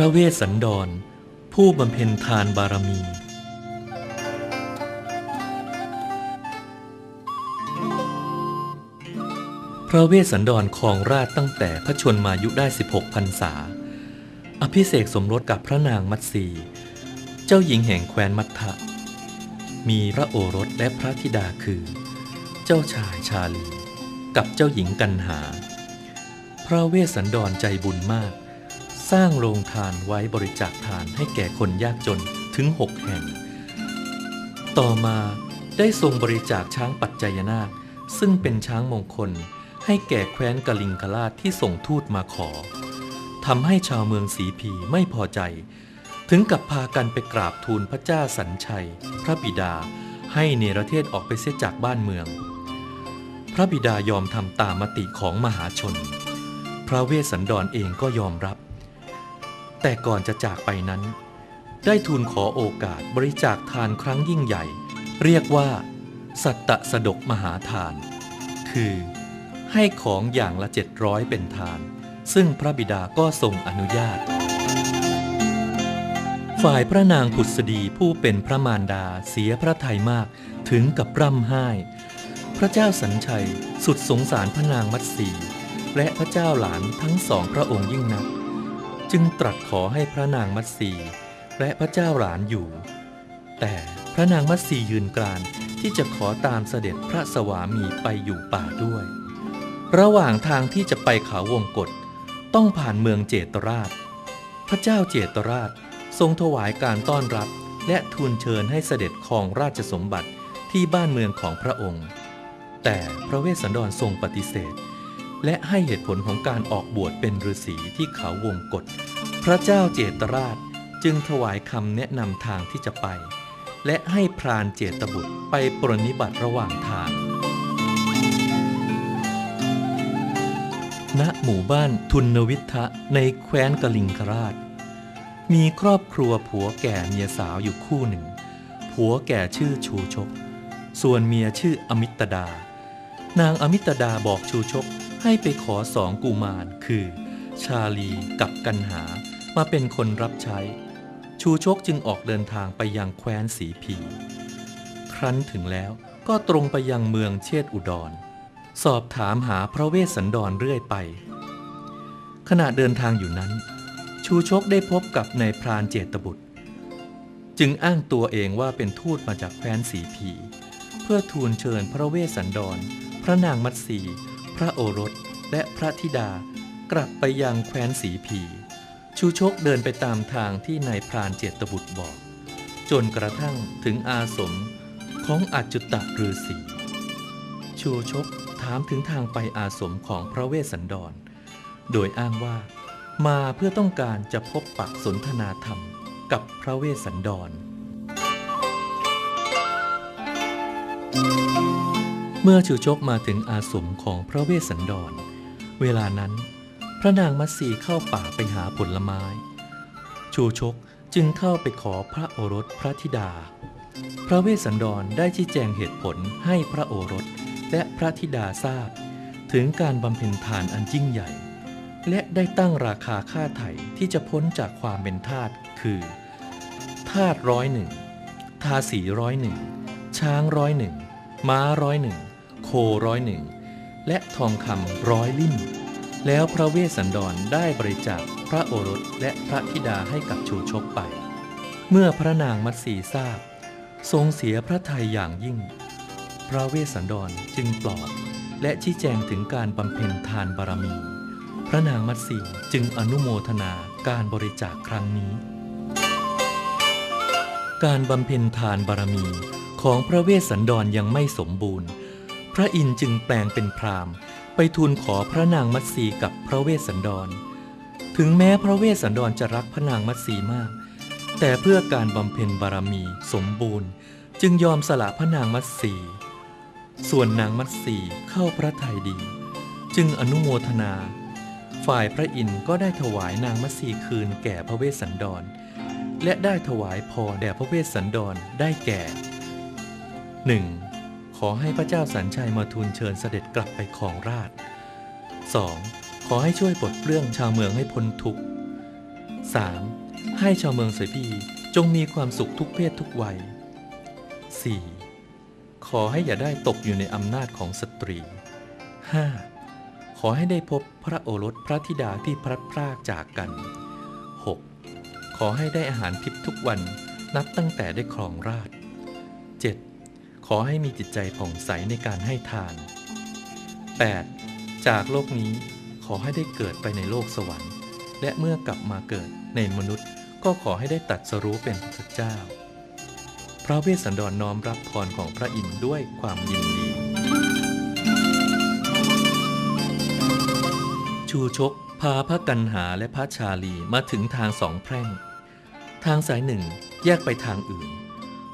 พระเวสสันดร ผู้บำเพ็ญทานบารมี พระเวสสันดรครองราชตั้งแต่พระชนมายุได้ 16พรรษา อภิเษกสมรสกับพระนางมัตสี เจ้าหญิงแห่งแคว้นมัททะมีพระโอรสและพระธิดาคือ เจ้าชายชาลี กับเจ้าหญิงกันหา พระเวสสันดรใจบุญมาก สร้างโรงทานไว้บริจาคทานให้แก่คนยากจนถึงหกแห่ง ต่อมาได้ทรงบริจาคช้างปัจจยนาค ซึ่งเป็นช้างมงคล ให้แก่แคว้นกลิงกลาดที่ส่งทูตมาขอทำให้ชาวเมืองสีพีไม่พอใจ ถึงกับพากันไปกราบทูลพระเจ้าสัญชัย พระบิดาให้เนรเทศออกไปเสียจากบ้านเมือง พระบิดายอมทำตามมติของมหาชน พระเวสสันดรเองก็ยอมรับ แต่ก่อนจะจากไปนั้น ได้ทูลขอโอกาสบริจาคทานครั้งยิ่งใหญ่ เรียกว่า สัตตสดกมหาทาน คือ ให้ของอย่างละเจ็ดร้อยเป็นทาน ซึ่งพระบิดาก็ทรงอนุญาต ฝ่ายพระนางผุดดีผู้เป็นพระมารดาเสียพระทัยมากถึงกับร่ำไห้ พระเจ้าสัญชัยสุดสงสารพระนางมัตสีและพระเจ้าหลานทั้งสองพระองค์ยิ่งนัก จึงตรัสขอให้พระนางมัตสีและพระเจ้าหลานอยู่ แต่พระนางมัตสียืนกรานที่จะขอตามเสด็จพระสวามีไปอยู่ป่าด้วย ระหว่างทางที่จะไปเขาวงกฏต้องผ่านเมืองเจตราช พระเจ้าเจตราชทรงถวายการต้อนรับและทูลเชิญให้เสด็จครองราชสมบัติที่บ้านเมืองของพระองค์ แต่พระเวสสันดรทรงปฏิเสธ และให้เหตุผลของการออกบวชเป็นฤาษีที่เขาวงกฏพระเจ้าเจตราชจึงถวายคำแนะนำทางที่จะไป และให้พรานเจตบุตรไปปรนนิบัติระหว่างทาง ณ หมู่บ้านทุนวิทะในแคว้นกลิงคราช มีครอบครัวผัวแก่เมียสาวอยู่คู่หนึ่ง ผัวแก่ชื่อชูชก ส่วนเมียชื่ออมิตดา นางอมิตดาบอกชูชก ให้ไปขอสองกุมารคือ ชาลีกับกันหามาเป็นคนรับใช้ ชูชกจึงออกเดินทางไปยังแคว้นสีพี ครั้นถึงแล้วก็ตรงไปยังเมืองเชษอุดร สอบถามหาพระเวสสันดรเรื่อยไป ขณะเดินทางอยู่นั้น ชูชกได้พบกับนายพรานเจตบุตร จึงอ้างตัวเองว่าเป็นทูตมาจากแคว้นสีพี เพื่อทูลเชิญพระเวสสันดร พระนางมัตสี พระโอรสและพระธิดากลับไปยังแคว้นสีพีชูชกเดินไปตามทางที่นายพรานเจตบุตรบอก จนกระทั่งถึงอาสมของอัจจุตะฤาษีชูชกถามถึงทางไปอาสมของพระเวสสันดร โดยอ้างว่า มาเพื่อต้องการจะพบปักสนทนาธรรมกับพระเวสสันดร เมื่อชูชกมาถึงอาสมของพระเวสสันดร เวลานั้น พระนางมัตสีเข้าป่าไปหาผลไม้ ชูชกจึงเข้าไปขอพระโอรสพระธิดา พระเวสสันดรได้ชี้แจงเหตุผลให้พระโอรสและพระธิดาทราบ ถึงการบำเพ็ญทานอันยิ่งใหญ่ และได้ตั้งราคาค่าไถ่ที่จะพ้นจากความเป็นทาสคือทาสร้อยหนึ่งทาสีร้อยหนึ่งช้างร้อยหนึ่งม้าร้อยหนึ่ง ร้อยหนึ่งและทองคำร้อยลิ่ม แล้วพระเวสสันดรได้บริจาคพระโอรสและพระธิดาให้กับชูชกไป เมื่อพระนางมัตสีทราบ ทรงเสียพระทัยอย่างยิ่ง พระเวสสันดรจึงปลอบและชี้แจงถึงการบำเพ็ญทานบารมี พระนางมัตสีจึงอนุโมทนาการบริจาคครั้งนี้ การบำเพ็ญทานบารมีของพระเวสสันดรยังไม่สมบูรณ์ พระอินทร์จึงแปลงเป็นพราหมณ์ไปทูลขอพระนางมัตสีกับพระเวสสันดร ถึงแม้พระเวสสันดรจะรักพระนางมัตสีมาก แต่เพื่อการบำเพ็ญบารมีสมบูรณ์ จึงยอมสละพระนางมัตสี ส่วนนางมัตสีเข้าพระทัยดี จึงอนุโมทนา ฝ่ายพระอินทร์ก็ได้ถวายนางมัตสีคืนแก่พระเวสสันดร และได้ถวายพรแด่พระเวสสันดรได้แก่ 1. ขอให้พระเจ้าสัญชัยมาทูลเชิญเสด็จกลับไปครองราช 2. ขอให้ช่วยปลดเปลื้องชาวเมืองให้พ้นทุกข์ 3. ให้ชาวเมืองเสพีจงมีความสุขทุกเพศทุกวัย 4. ขอให้อย่าได้ตกอยู่ในอำนาจของสตรี 5. ขอให้ได้พบพระโอรสพระธิดาที่พลัดพรากจากกัน 6. ขอให้ได้อาหารทิพย์ทุกวันนับตั้งแต่ได้ครองราช 7. ขอให้มีจิตใจผ่องใสในการให้ทาน 8. จากโลกนี้ขอให้ได้เกิดไปในโลกสวรรค์ และเมื่อกลับมาเกิดในมนุษย์ ก็ขอให้ได้ตัดสรู้เป็นพระเจ้า พระเวสสันดรน้อมรับพรของพระอินทร์ด้วยความยินดี ชูชกพาพระกันหาและพระชาลีมาถึงทางสองแพร่ง ทางสายหนึ่งแยกไปทางอื่น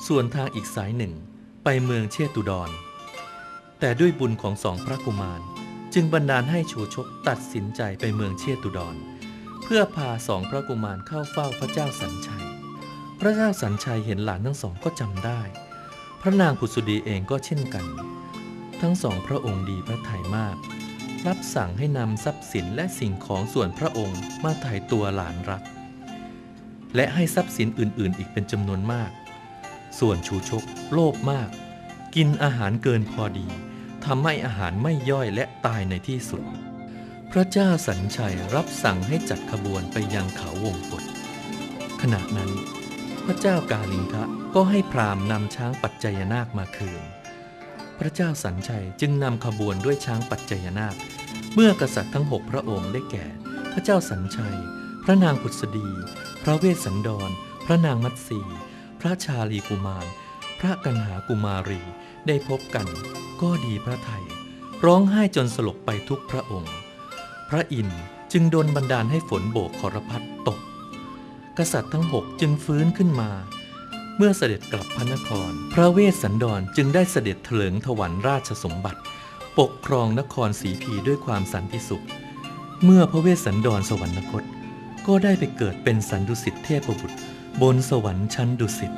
ส่วนทางอีกสายหนึ่ง ไปเมืองเชตุดร แต่ด้วยบุญของสองพระกุมาร จึงบันดาลให้ชูชกตัดสินใจไปเมืองเชตุดร เพื่อพาสองพระกุมารเข้าเฝ้าพระเจ้าสัญชัย พระเจ้าสัญชัยเห็นหลานทั้งสองก็จำได้ พระนางผุสุดีเองก็เช่นกัน ทั้งสองพระองค์ดีพระทัยมาก รับสั่งให้นำทรัพย์สินและสิ่งของส่วนพระองค์มาถ่ายตัวหลานรัก และให้ทรัพย์สินอื่นๆ อีกเป็นจำนวนมาก ส่วนชูชกโลภมาก กินอาหารเกินพอดีทำให้อาหารไม่ย่อยและตายในที่สุด พระเจ้าสัญชัยรับสั่งให้จัดขบวนไปยังเขาวงกฏขณะนั้น พระเจ้ากาลิงคะก็ให้พราหมณ์นำช้างปัจจยนาคมาคืน พระเจ้าสัญชัยจึงนำขบวนด้วยช้างปัจจยนาค เมื่อกษัตริย์ทั้งหกพระองค์ได้แก่ พระเจ้าสัญชัย พระนางผุดสดี พระเวสสันดร พระนางมัตสี พระชาลีกุมาร พระกันหากุมารีได้พบกันก็ดีพระไทย ร้องไห้จนสลบไปทุกพระองค์ พระอินทร์จึงโดนบันดาลให้ฝนโบกขรพัดตก กษัตริย์ทั้งหกจึงฟื้นขึ้นมา เมื่อเสด็จกลับพระนคร พระเวสสันดรจึงได้เสด็จเถลิงถวันราชสมบัติ ปกครองนครสีพีด้วยความสันติสุข เมื่อพระเวสสันดรสวรรคต ก็ได้ไปเกิดเป็นสันดุสิตเทพบุตร บนสวรรค์ชั้นดุสิต